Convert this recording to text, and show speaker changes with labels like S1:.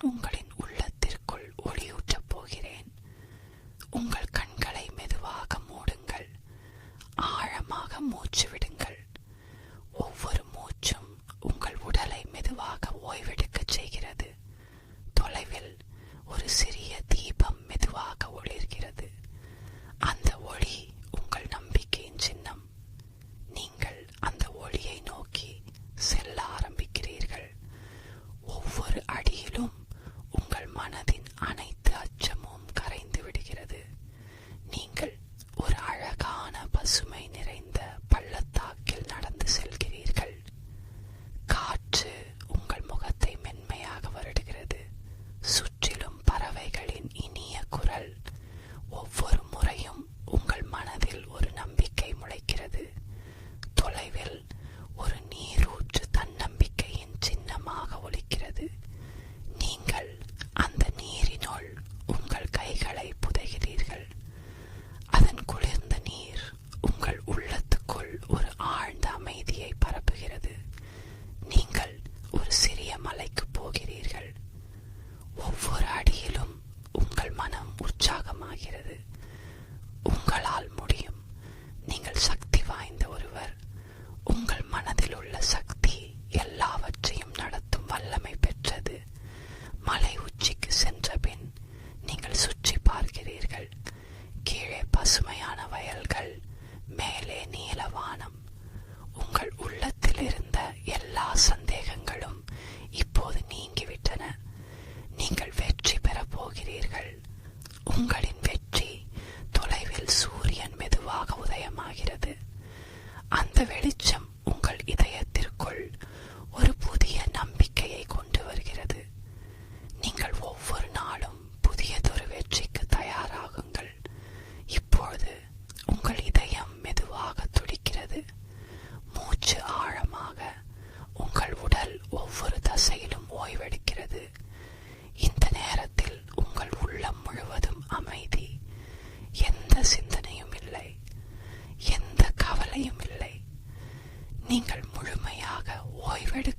S1: நான் உங்களின் உள்ளத்திற்குள் ஒளியூற்றப் போகிறேன். உங்கள் கண்களை மெதுவாக மூடுங்கள். ஆழமாக மூச்சு விடுங்கள் ஒவ்வொரு மூச்சும் உங்கள் உடலை மெதுவாக ஓய்வெடுக்கச் செய்கிறது. தொலைவில் ஒரு சிறிய கொள்வீர்கள் உங்களின் வெற்றி தொலைவில் சூரியன் மெதுவாக உதயமாகிறது. அந்த வெளிச்சம் உங்கள் இதயத்திற்குள் ஒரு புதிய நம்பிக்கையை கொண்டு வருகிறது. நீங்கள் ஒவ்வொரு நாளும் புதியதொரு வெற்றிக்கு தயாராகுங்கள். இப்பொழுது உங்கள் இதயம் மெதுவாக துடிக்கிறது. மூச்சு ஆழமாக உங்கள் உடல் ஒவ்வொரு தசையிலும் ஓய்வெடுக்கிறது. நீங்கள் முழுமையாக ஓய்வெடுக்க